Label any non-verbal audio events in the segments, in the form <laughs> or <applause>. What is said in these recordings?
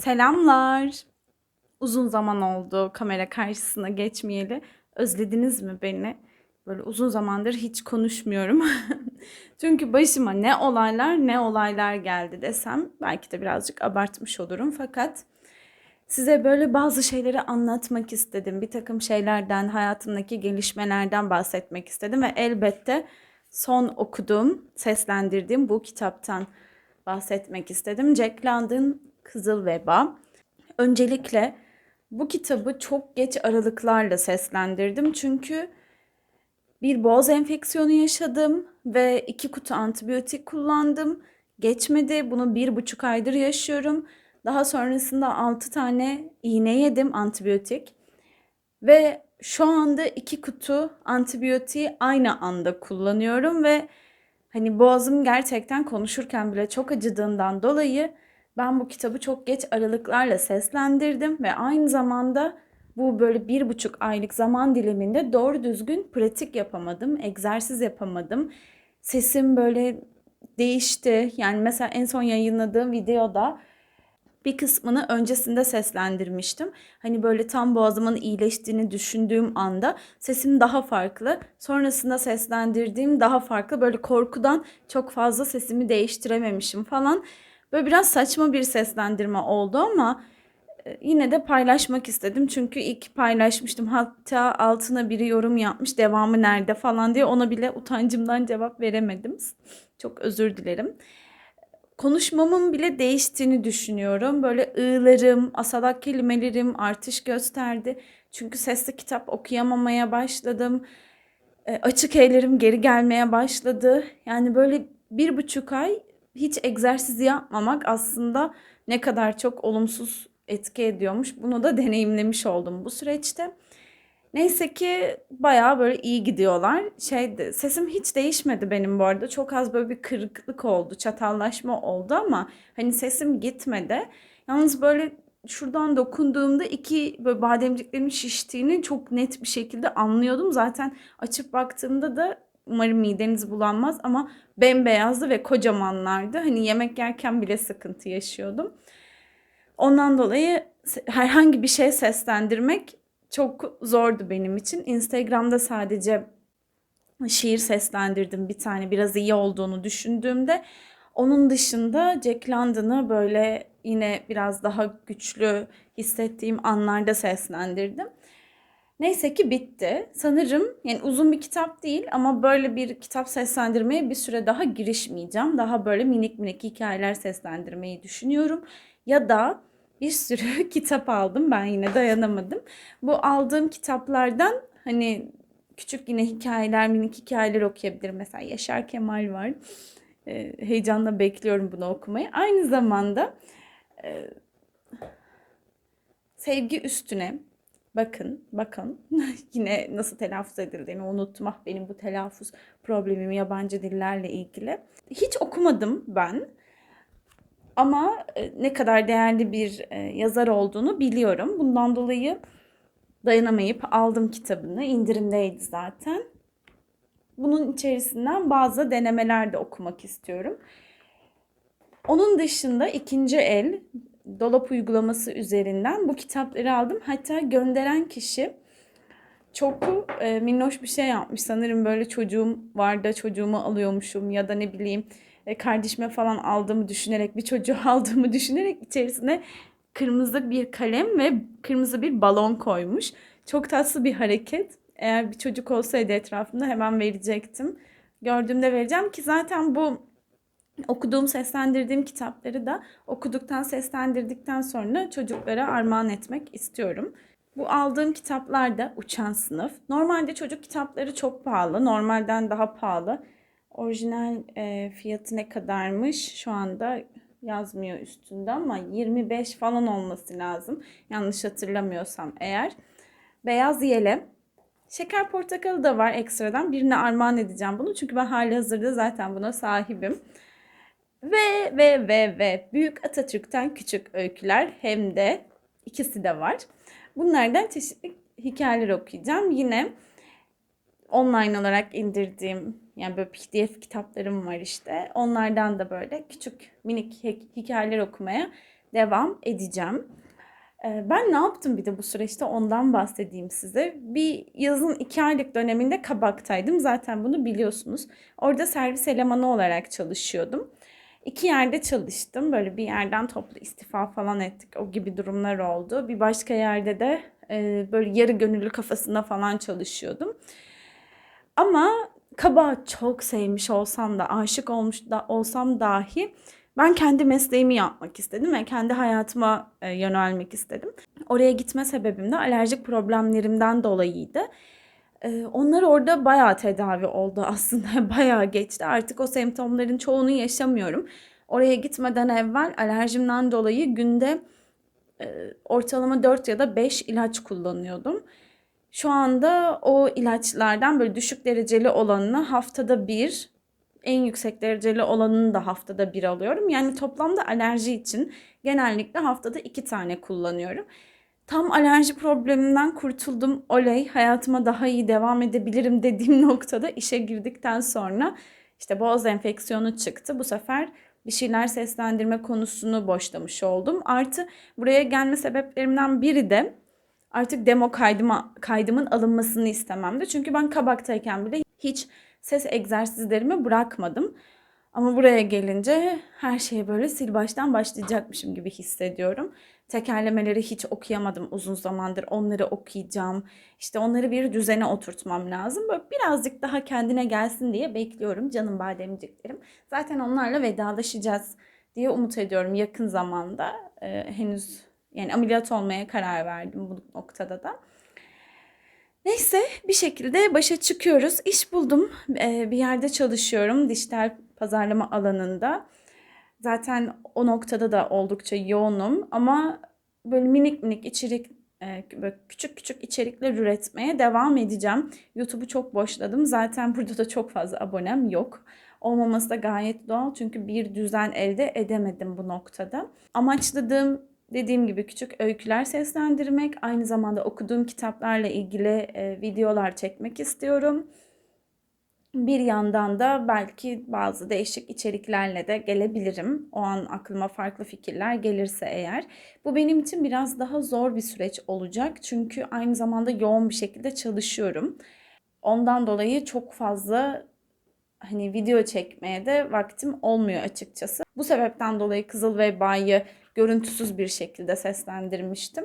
Selamlar. Uzun zaman oldu kamera karşısına geçmeyeli. Özlediniz mi beni? Böyle uzun zamandır hiç konuşmuyorum. <laughs> Çünkü başıma ne olaylar ne olaylar geldi desem belki de birazcık abartmış olurum. Fakat size böyle bazı şeyleri anlatmak istedim. Bir takım şeylerden, hayatımdaki gelişmelerden bahsetmek istedim ve elbette son okuduğum, seslendirdiğim bu kitaptan bahsetmek istedim. Jack London Kızıl Veba. Öncelikle bu kitabı çok geç aralıklarla seslendirdim. Çünkü bir boğaz enfeksiyonu yaşadım ve iki kutu antibiyotik kullandım. Geçmedi. Bunu bir buçuk aydır yaşıyorum. Daha sonrasında altı tane iğne yedim antibiyotik. Ve şu anda iki kutu antibiyotiği aynı anda kullanıyorum ve hani boğazım gerçekten konuşurken bile çok acıdığından dolayı ben bu kitabı çok geç aralıklarla seslendirdim ve aynı zamanda bu böyle bir buçuk aylık zaman diliminde doğru düzgün pratik yapamadım, egzersiz yapamadım. Sesim böyle değişti. Yani mesela en son yayınladığım videoda bir kısmını öncesinde seslendirmiştim. Hani böyle tam boğazımın iyileştiğini düşündüğüm anda sesim daha farklı. Sonrasında seslendirdiğim daha farklı. Böyle korkudan çok fazla sesimi değiştirememişim falan. Böyle biraz saçma bir seslendirme oldu ama e, yine de paylaşmak istedim. Çünkü ilk paylaşmıştım. Hatta altına biri yorum yapmış devamı nerede falan diye ona bile utancımdan cevap veremedim. Çok özür dilerim. Konuşmamın bile değiştiğini düşünüyorum. Böyle ığlarım, asalak kelimelerim artış gösterdi. Çünkü sesli kitap okuyamamaya başladım. E, açık ellerim geri gelmeye başladı. Yani böyle bir buçuk ay hiç egzersiz yapmamak aslında ne kadar çok olumsuz etki ediyormuş. Bunu da deneyimlemiş oldum bu süreçte. Neyse ki bayağı böyle iyi gidiyorlar. Şeydi, sesim hiç değişmedi benim bu arada. Çok az böyle bir kırıklık oldu, çatallaşma oldu ama hani sesim gitmedi. Yalnız böyle şuradan dokunduğumda iki böyle bademciklerimin şiştiğini çok net bir şekilde anlıyordum. Zaten açıp baktığımda da umarım mideniz bulanmaz ama bembeyazdı ve kocamanlardı. Hani yemek yerken bile sıkıntı yaşıyordum. Ondan dolayı herhangi bir şey seslendirmek çok zordu benim için. Instagram'da sadece şiir seslendirdim bir tane biraz iyi olduğunu düşündüğümde. Onun dışında Jack London'ı böyle yine biraz daha güçlü hissettiğim anlarda seslendirdim. Neyse ki bitti. Sanırım yani uzun bir kitap değil ama böyle bir kitap seslendirmeye bir süre daha girişmeyeceğim. Daha böyle minik minik hikayeler seslendirmeyi düşünüyorum. Ya da bir sürü <laughs> kitap aldım. Ben yine dayanamadım. Bu aldığım kitaplardan hani küçük yine hikayeler, minik hikayeler okuyabilirim. Mesela Yaşar Kemal var. Ee, heyecanla bekliyorum bunu okumayı. Aynı zamanda e, sevgi üstüne bakın, bakın <laughs> yine nasıl telaffuz edildiğini unutma. Benim bu telaffuz problemim yabancı dillerle ilgili. Hiç okumadım ben. Ama e, ne kadar değerli bir e, yazar olduğunu biliyorum. Bundan dolayı dayanamayıp aldım kitabını. İndirimdeydi zaten. Bunun içerisinden bazı denemeler de okumak istiyorum. Onun dışında ikinci el dolap uygulaması üzerinden bu kitapları aldım. Hatta gönderen kişi çok e, minnoş bir şey yapmış. Sanırım böyle çocuğum var da çocuğumu alıyormuşum ya da ne bileyim e, kardeşime falan aldığımı düşünerek bir çocuğu <laughs> aldığımı düşünerek içerisine kırmızı bir kalem ve kırmızı bir balon koymuş. Çok tatlı bir hareket. Eğer bir çocuk olsaydı etrafımda hemen verecektim. Gördüğümde vereceğim ki zaten bu okuduğum, seslendirdiğim kitapları da okuduktan, seslendirdikten sonra çocuklara armağan etmek istiyorum. Bu aldığım kitaplar da Uçan Sınıf. Normalde çocuk kitapları çok pahalı. Normalden daha pahalı. Orijinal e, fiyatı ne kadarmış şu anda yazmıyor üstünde ama 25 falan olması lazım. Yanlış hatırlamıyorsam eğer. Beyaz yele. Şeker portakalı da var ekstradan. Birine armağan edeceğim bunu. Çünkü ben hali hazırda zaten buna sahibim. Ve ve ve ve Büyük Atatürk'ten küçük öyküler hem de ikisi de var. Bunlardan çeşitli hikayeler okuyacağım. Yine online olarak indirdiğim yani böyle pdf kitaplarım var işte. Onlardan da böyle küçük minik hikayeler okumaya devam edeceğim. Ee, Ben ne yaptım bir de bu süreçte ondan bahsedeyim size. Bir yazın iki aylık döneminde Kabak'taydım. Zaten bunu biliyorsunuz. Orada servis elemanı olarak çalışıyordum. İki yerde çalıştım. Böyle bir yerden toplu istifa falan ettik. O gibi durumlar oldu. Bir başka yerde de e, böyle yarı gönüllü kafasında falan çalışıyordum. Ama kabağı çok sevmiş olsam da, aşık olmuş da olsam dahi ben kendi mesleğimi yapmak istedim ve kendi hayatıma e, yönelmek istedim. Oraya gitme sebebim de alerjik problemlerimden dolayıydı. Onlar orada bayağı tedavi oldu <laughs> aslında. bayağı geçti. Artık o semptomların çoğunu yaşamıyorum. Oraya gitmeden evvel alerjimden dolayı günde ortalama 4 ya da 5 ilaç kullanıyordum. Şu anda o ilaçlardan böyle düşük dereceli olanını haftada bir, en yüksek dereceli olanını da haftada bir alıyorum. Yani toplamda alerji için genellikle haftada iki tane kullanıyorum. Tam alerji probleminden kurtuldum. Oley, hayatıma daha iyi devam edebilirim dediğim <laughs> noktada işe girdikten sonra işte boğaz enfeksiyonu çıktı. Bu sefer bir şeyler seslendirme konusunu boşlamış oldum. Artı buraya gelme sebeplerimden biri de artık demo kaydıma, kaydımın alınmasını istememdi. Çünkü ben kabaktayken bile hiç ses egzersizlerimi bırakmadım. Ama buraya gelince her şeye böyle sil baştan başlayacakmışım gibi hissediyorum. Tekerlemeleri hiç okuyamadım uzun zamandır. Onları okuyacağım. İşte onları bir düzene oturtmam lazım. Böyle birazcık daha kendine gelsin diye bekliyorum canım bademciklerim. Zaten onlarla vedalaşacağız diye umut ediyorum yakın zamanda. Ee, henüz yani ameliyat olmaya karar verdim bu noktada da. Neyse bir şekilde başa çıkıyoruz. İş buldum. Ee, bir yerde çalışıyorum dijital pazarlama alanında. Zaten o noktada da oldukça yoğunum ama böyle minik minik içerik e, böyle küçük küçük içerikler üretmeye devam edeceğim. YouTube'u çok boşladım. Zaten <laughs> burada da çok fazla abonem yok. Olmaması da gayet doğal çünkü bir düzen elde edemedim bu noktada. Amaçladığım dediğim gibi küçük öyküler seslendirmek, aynı zamanda okuduğum kitaplarla ilgili e, videolar çekmek istiyorum. Bir yandan da belki bazı değişik içeriklerle de gelebilirim. O an aklıma farklı fikirler gelirse eğer. Bu benim için biraz daha zor bir süreç olacak. Çünkü aynı zamanda yoğun bir şekilde çalışıyorum. Ondan dolayı çok fazla hani video çekmeye de vaktim olmuyor açıkçası. Bu sebepten dolayı Kızıl Veba'yı görüntüsüz bir şekilde seslendirmiştim.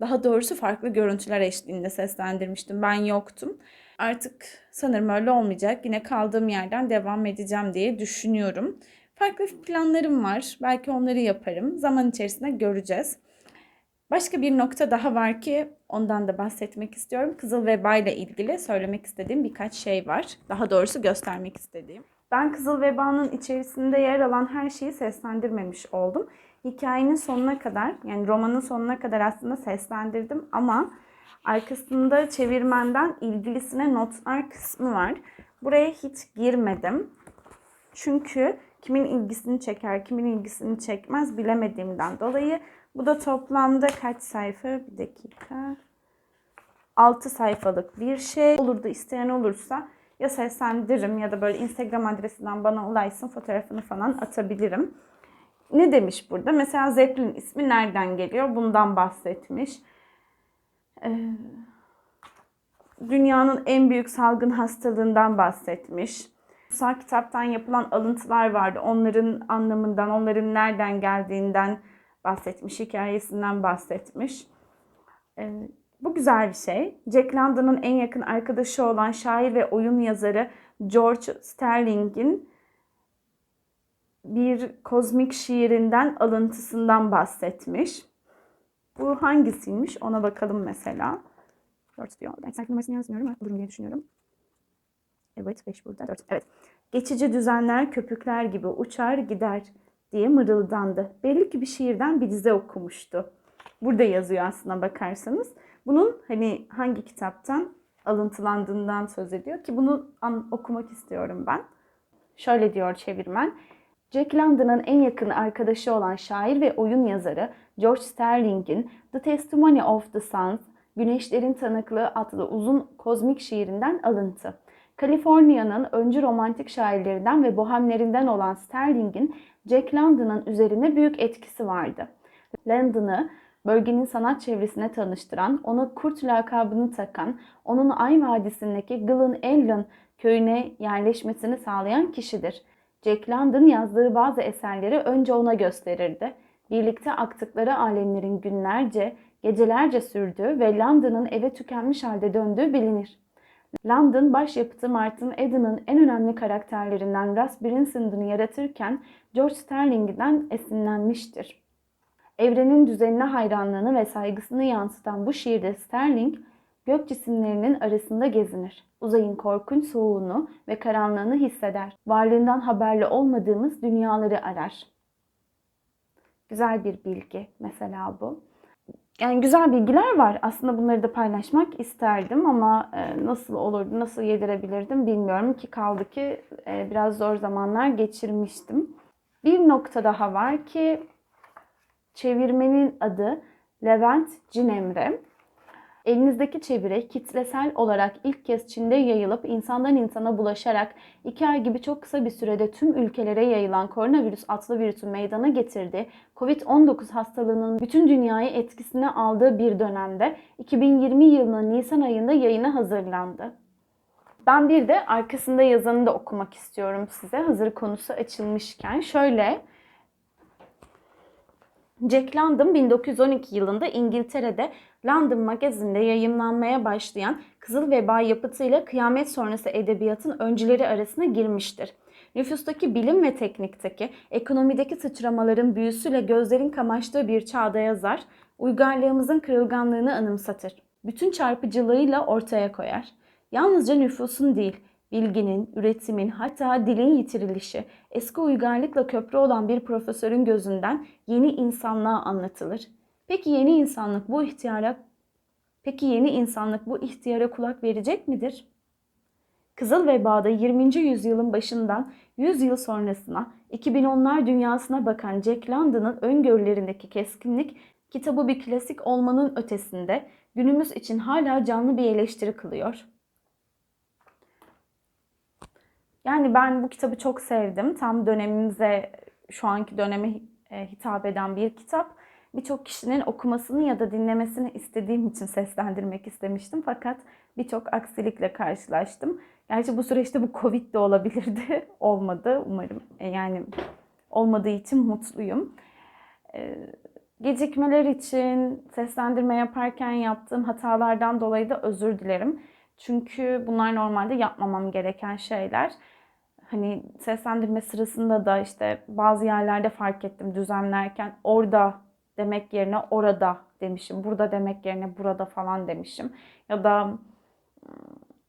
Daha doğrusu farklı görüntüler eşliğinde seslendirmiştim. Ben yoktum. Artık sanırım öyle olmayacak. Yine kaldığım yerden devam edeceğim diye düşünüyorum. Farklı planlarım var. Belki onları yaparım. Zaman içerisinde göreceğiz. Başka bir nokta daha var ki ondan da bahsetmek istiyorum. Kızıl Veba ile ilgili söylemek istediğim birkaç şey var. Daha doğrusu göstermek istediğim. Ben Kızıl Veba'nın içerisinde yer alan her şeyi seslendirmemiş oldum. Hikayenin sonuna kadar yani romanın sonuna kadar aslında seslendirdim ama arkasında çevirmenden ilgilisine notlar kısmı var. Buraya hiç girmedim. Çünkü kimin ilgisini çeker, kimin ilgisini çekmez bilemediğimden dolayı bu da toplamda kaç sayfa? Bir dakika. 6 sayfalık bir şey. Olur da isteyen olursa ya seslendiririm ya da böyle Instagram adresinden bana ulaşsın fotoğrafını falan atabilirim. Ne demiş burada? Mesela Zeppelin ismi nereden geliyor? Bundan bahsetmiş. Ee, dünyanın en büyük salgın hastalığından bahsetmiş. Kutsal kitaptan yapılan alıntılar vardı. Onların anlamından, onların nereden geldiğinden bahsetmiş, hikayesinden bahsetmiş. Ee, bu güzel bir şey. Jack London'ın en yakın arkadaşı olan şair ve oyun yazarı George Sterling'in bir kozmik şiirinden alıntısından bahsetmiş. Bu hangisiymiş ona bakalım mesela. 4 diyor. Ben sayfa numarasını yazmıyorum. Bulurum diye düşünüyorum. Evet 5 burada 4. Evet. Geçici düzenler köpükler gibi uçar gider diye mırıldandı. Belli ki bir şiirden bir dize okumuştu. Burada yazıyor aslında bakarsanız. Bunun hani hangi kitaptan alıntılandığından söz ediyor ki bunu an- okumak istiyorum ben. Şöyle diyor çevirmen. Jack London'ın en yakın arkadaşı olan şair ve oyun yazarı George Sterling'in The Testimony of the Suns, Güneşlerin Tanıklığı adlı uzun kozmik şiirinden alıntı. Kaliforniya'nın öncü romantik şairlerinden ve bohemlerinden olan Sterling'in Jack London'ın üzerine büyük etkisi vardı. Landon'ı bölgenin sanat çevresine tanıştıran, ona Kurt lakabını takan, onun Ay Vadisi'ndeki Glen Ellen köyüne yerleşmesini sağlayan kişidir. Jack London yazdığı bazı eserleri önce ona gösterirdi. Birlikte aktıkları alemlerin günlerce, gecelerce sürdüğü ve London'ın eve tükenmiş halde döndüğü bilinir. London başyapıtı Martin Eden'ın en önemli karakterlerinden Russ Brinson'ı yaratırken George Sterling'den esinlenmiştir. Evrenin düzenine hayranlığını ve saygısını yansıtan bu şiirde Sterling, gök cisimlerinin arasında gezinir. Uzayın korkunç soğuğunu ve karanlığını hisseder. Varlığından haberli olmadığımız dünyaları arar. Güzel bir bilgi mesela bu. Yani güzel bilgiler var. Aslında bunları da paylaşmak isterdim ama e, nasıl olurdu, nasıl yedirebilirdim bilmiyorum ki kaldı ki e, biraz zor zamanlar geçirmiştim. Bir nokta daha var ki çevirmenin adı Levent Cinemre. Elinizdeki çeviri kitlesel olarak ilk kez Çin'de yayılıp insandan insana bulaşarak iki ay gibi çok kısa bir sürede tüm ülkelere yayılan koronavirüs adlı virüsü meydana getirdi. Covid-19 hastalığının bütün dünyayı etkisine aldığı bir dönemde 2020 yılının Nisan ayında yayına hazırlandı. Ben bir de arkasında yazanı da okumak istiyorum size hazır konusu açılmışken. Şöyle Jack London 1912 yılında İngiltere'de London Magazine'de yayımlanmaya başlayan Kızıl Veba yapıtıyla kıyamet sonrası edebiyatın öncüleri arasına girmiştir. Nüfustaki bilim ve teknikteki, ekonomideki sıçramaların büyüsüyle gözlerin kamaştığı bir çağda yazar, uygarlığımızın kırılganlığını anımsatır. Bütün çarpıcılığıyla ortaya koyar. Yalnızca nüfusun değil, bilginin, üretimin hatta dilin yitirilişi eski uygarlıkla köprü olan bir profesörün gözünden yeni insanlığa anlatılır. Peki yeni insanlık bu ihtiyara Peki yeni insanlık bu ihtiyara kulak verecek midir? Kızıl Veba'da 20. yüzyılın başından 100 yıl sonrasına 2010'lar dünyasına bakan Jack London'ın öngörülerindeki keskinlik kitabı bir klasik olmanın ötesinde günümüz için hala canlı bir eleştiri kılıyor. Yani ben bu kitabı çok sevdim. Tam dönemimize, şu anki döneme e, hitap eden bir kitap. Birçok kişinin okumasını ya da dinlemesini istediğim için seslendirmek istemiştim. Fakat birçok aksilikle karşılaştım. Gerçi bu süreçte bu Covid de olabilirdi. <laughs> Olmadı umarım. E, yani olmadığı için mutluyum. E, gecikmeler için seslendirme yaparken yaptığım hatalardan dolayı da özür dilerim. Çünkü bunlar normalde yapmamam gereken şeyler hani seslendirme sırasında da işte bazı yerlerde fark ettim düzenlerken orada demek yerine orada demişim. Burada demek yerine burada falan demişim. Ya da ıı,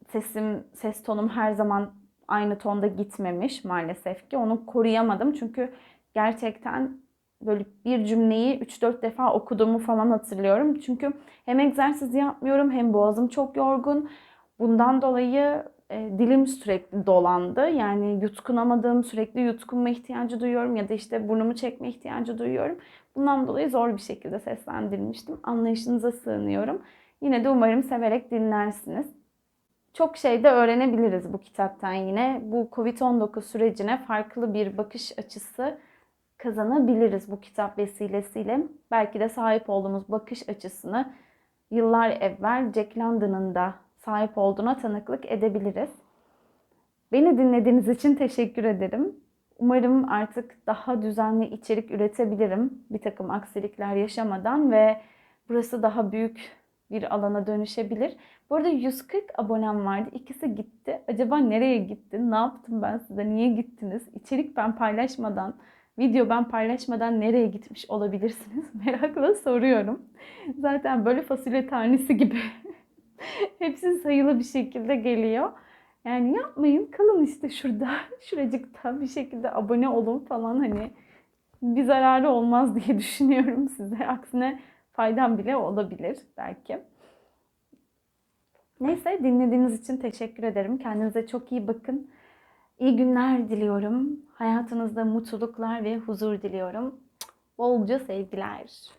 sesim, ses tonum her zaman aynı tonda gitmemiş maalesef ki. Onu koruyamadım çünkü gerçekten böyle bir cümleyi 3-4 defa okuduğumu falan hatırlıyorum. Çünkü hem egzersiz yapmıyorum hem boğazım çok yorgun. Bundan dolayı e, dilim sürekli dolandı. Yani yutkunamadığım, sürekli yutkunma ihtiyacı duyuyorum ya da işte burnumu çekme ihtiyacı duyuyorum. Bundan dolayı zor bir şekilde seslendirmiştim. Anlayışınıza sığınıyorum. Yine de umarım severek dinlersiniz. Çok şey de öğrenebiliriz bu kitaptan yine. Bu Covid-19 sürecine farklı bir bakış açısı kazanabiliriz bu kitap vesilesiyle. Belki de sahip olduğumuz bakış açısını yıllar evvel Jack London'ın da sahip olduğuna tanıklık edebiliriz. Beni dinlediğiniz için teşekkür ederim. Umarım artık daha düzenli içerik üretebilirim bir takım aksilikler yaşamadan ve burası daha büyük bir alana dönüşebilir. Bu arada 140 abonem vardı. İkisi gitti. Acaba nereye gitti? Ne yaptım ben size? Niye gittiniz? İçerik ben paylaşmadan, video ben paylaşmadan nereye gitmiş olabilirsiniz? <laughs> Merakla soruyorum. Zaten böyle fasulye tanesi gibi <laughs> Hepsi sayılı bir şekilde geliyor. Yani yapmayın. Kalın işte şurada. <laughs> Şuracıkta bir şekilde abone olun falan hani bir zararı olmaz diye <laughs> düşünüyorum size. Aksine faydam bile olabilir belki. Neyse dinlediğiniz için teşekkür ederim. Kendinize çok iyi bakın. İyi günler diliyorum. Hayatınızda mutluluklar ve huzur diliyorum. Bolca sevgiler.